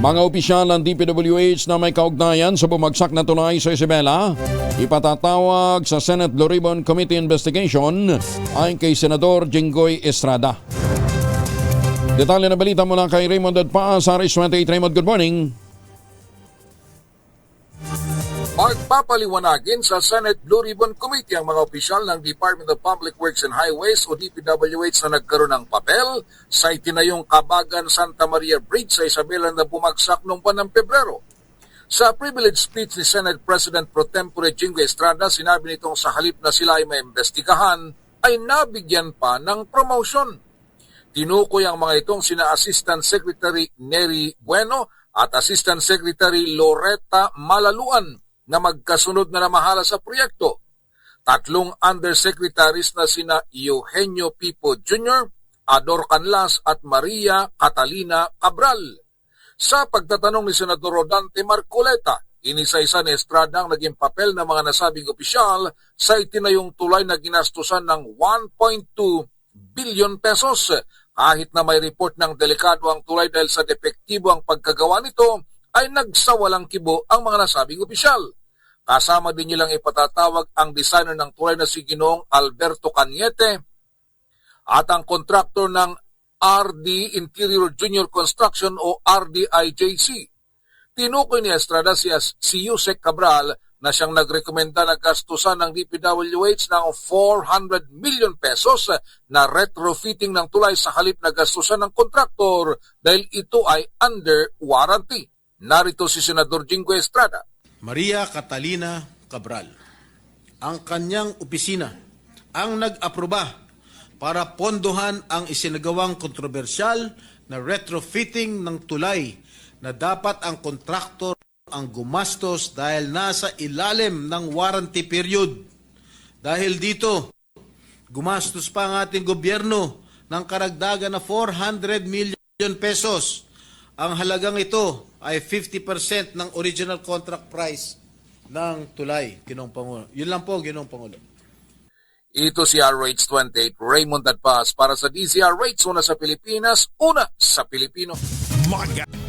Mga opisyal ng DPWH na may kaugnayan sa bumagsak na tulay sa Isabela, ipatatawag sa Senate Blue Ribbon Committee investigation ay kay Senador Jinggoy Estrada. Detalye na balita mula kay Raymond at Paa sa RS28. Raymond, good morning. Magpapaliwanagin sa Senate Blue Ribbon Committee ang mga opisyal ng Department of Public Works and Highways o DPWH na nagkaroon ng papel sa itinayong Kabagan Santa Maria Bridge sa Isabela na bumagsak noong buwan ng Pebrero. Sa privilege speech ni Senate President Pro Tempore Jingo Estrada, sinabi nitong sa halip na sila ay maimbestigahan, ay nabigyan pa ng promotion. Tinukoy ang mga itong sina Assistant Secretary Neri Bueno at Assistant Secretary Loretta Malaluan na magkasunod na namahala sa proyekto. Tatlong undersecretaries na sina Eugenio Pipo Jr., Ador Canlas at Maria Catalina Cabral. Sa pagtatanong ni Senador Rodante Marcoleta, inisa-isa ni Estrada ang naging papel ng mga nasabing opisyal sa itinayong tulay na ginastusan ng 1.2 billion pesos. Kahit na may report ng delikado ang tulay dahil sa depektibo ang pagkagawa nito, ay nagsawalang kibo ang mga nasabing opisyal. Kasama din nilang ipatatawag ang designer ng tulay na si Ginoong Alberto Cañete at ang kontraktor ng RD Interior Junior Construction o RDIJC. Tinukoy ni Estrada si, si Yusek Cabral na siyang nagrekomenda na gastusan ng DPWH ng 400 million pesos na retrofitting ng tulay sa halip na gastusan ng kontraktor dahil ito ay under warranty. Narito si Senador Jingo Estrada. Maria Catalina Cabral. Ang kanyang opisina ang nag-aproba para pondohan ang isinagawang kontrobersyal na retrofitting ng tulay na dapat ang kontraktor ang gumastos dahil nasa ilalim ng warranty period. Dahil dito, gumastos pa ang ating gobyerno ng karagdagan na 400 million pesos. Ang halagang ito ay 50% ng original contract price ng tulay, Ginoong Pangulo. Yun lang po, Ginoong Pangulo. Ito si RH28 Raymond Adpaz para sa DZRH, una sa Pilipinas, una sa Pilipino. Maga.